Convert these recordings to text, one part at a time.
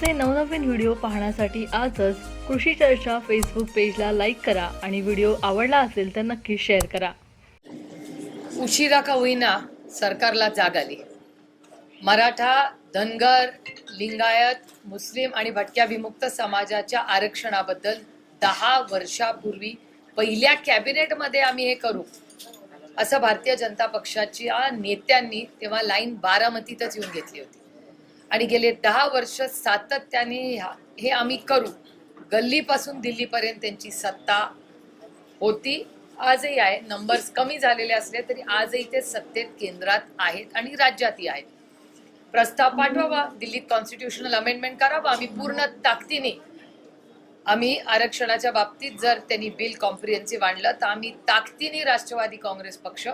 आमचे नवनवीन व्हिडिओ पाहण्यासाठी आजच कृषी चर्चा फेसबुक पेजला लाईक करा आणि व्हिडिओ आवडला असेल तर नक्की शेअर करा. उशिरा का होईना सरकारला जाग आली. मराठा धनगर लिंगायत मुस्लिम आणि भटक्या विमुक्त समाजाच्या आरक्षणाबद्दल दहा वर्षापूर्वी पहिल्या कॅबिनेटमध्ये आम्ही हे करू. असं भारतीय जनता पक्षाच्या नेत्यांनी तेव्हा लाईन बारामतीतच येऊन घेतली होती. आणि गेले दहा वर्ष सातत्याने ह्या- हे आम्ही करू. गल्लीपासून दिल्लीपर्यंत त्यांची सत्ता होती. आजही आहे. नंबर्स कमी झालेले असले तरी आजही ते सत्तेत केंद्रात आहेत आणि राज्यातही आहेत. प्रस्ताव पाठवावा दिल्लीत कॉन्स्टिट्युशनल अमेंडमेंट करावा आम्ही पूर्ण ताकदीने आम्ही आरक्षणाच्या बाबतीत जर त्यांनी बिल कॉम्प्रिहेन्सिव्ह आणलं तर आम्ही ताकदीने राष्ट्रवादी काँग्रेस पक्ष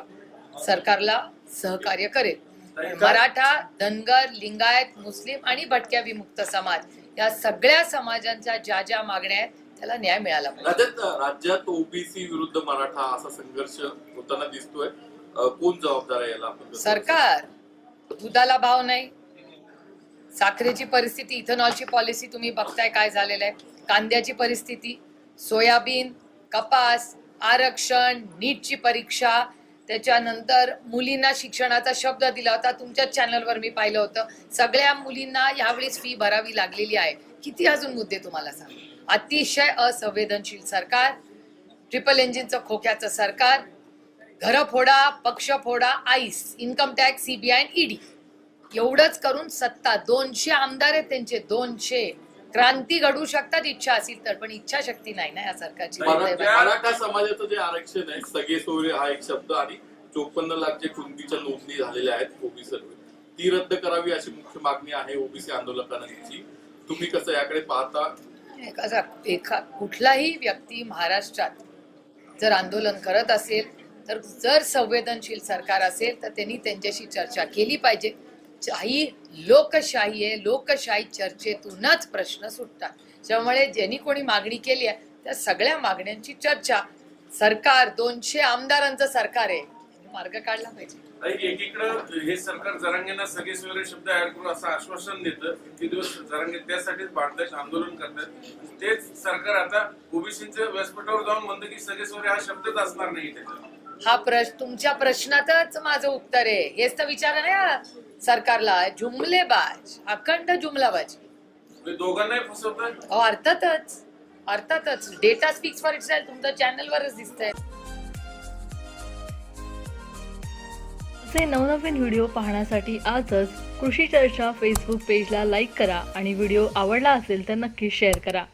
सरकारला सहकार्य करेल. मराठा धनगर लिंगायत मुस्लिम आणि भटक्या विमुक्त समाज या सगळ्या समाजांच्या ज्या ज्या मागण्या आहेत त्याला न्याय मिळाला राज्यात राज्यात ओबीसी विरुद्ध मराठा असा संघर्ष होताना दिसतोय. कोण जबाबदार आहे याला सरकार. दुधाला भाव नाही. साखरेची परिस्थिती इथेनॉलची पॉलिसी तुम्ही बघताय काय झालेलं आहे. कांद्याची परिस्थिती सोयाबीन कपास आरक्षण नीटची परीक्षा त्याच्यानंतर मुलींना शिक्षणाचा शब्द दिला होता. तुमच्याच चॅनलवर मी पाहिलं होतं. सगळ्या मुलींना यावेळेस फी भरावी लागलेली आहे. किती अजून मुद्दे तुम्हाला सांग? अतिशय असंवेदनशील सरकार ट्रिपल इंजिनचं खोक्याचं सरकार घर फोडा पक्ष फोडा आईस इन्कम टॅक्स सीबीआय ईडी एवढंच करून सत्ता दोनशे आमदार आहेत त्यांचे दोनशे. क्रांती घडवू शकतात इच्छा असेल तर पण इच्छा शक्ती नाही ना या सरकारची. मराठा मराठा समाजाचं जे आरक्षण आहे सगळे सोयरे हा एक शब्द आणि चोपन्न लाख जे कुणबीच्या नोंदणी झालेल्या आहेत ओबीसी ती रद्द करावी अशी मुख्य मागणी आहे ओबीसी आंदोलकांची. तुम्ही कसं याकडे पाहता? कसा एखा कुठलाही व्यक्ती महाराष्ट्रात जर आंदोलन करत असेल तर जर संवेदनशील सरकार असेल तर त्यांनी त्यांच्याशी चर्चा केली पाहिजे. ही लोकशाही आहे लोकशाही चर्चेतूनच प्रश्न सुटतात. त्यामुळे ज्यांनी कोणी मागणी केली आहे त्या सगळ्या मागण्यांची चर्चा सरकार दोनशे आमदारांचं सरकार आहे. मार्ग काढला पाहिजे. एकीकडे हे सरकार जरांगेंना सगळे सगळे शब्द ऍड करून असं आश्वासन देतं किती दिवस जरांगे त्यासाठीच भांडतात आंदोलन करतात. तेच सरकार आता ओबीसीच्या व्यासपीठावर जाऊन म्हणतं की सगळे सगळे हा शब्दच असणार नाही त्याच्यात हा प्रश्न तुमच्या प्रश्नातच माझं उत्तर आहे. हेच तर विचार आहे ना सरकारला. जुमलेबाज अखंड जुमलाबाजी. म्हणजे दोघांनाही फसवतात अहो अर्थातच. अर्थातच. डेटा स्पीक्स फॉर इट तुमच्या चॅनलवरच दिसतंय. असे नवनवीन व्हिडिओ पाहण्यासाठी आजच कृषी चर्चा फेसबुक पेजला लाईक करा आणि व्हिडिओ आवडला असेल तर नक्की शेअर करा.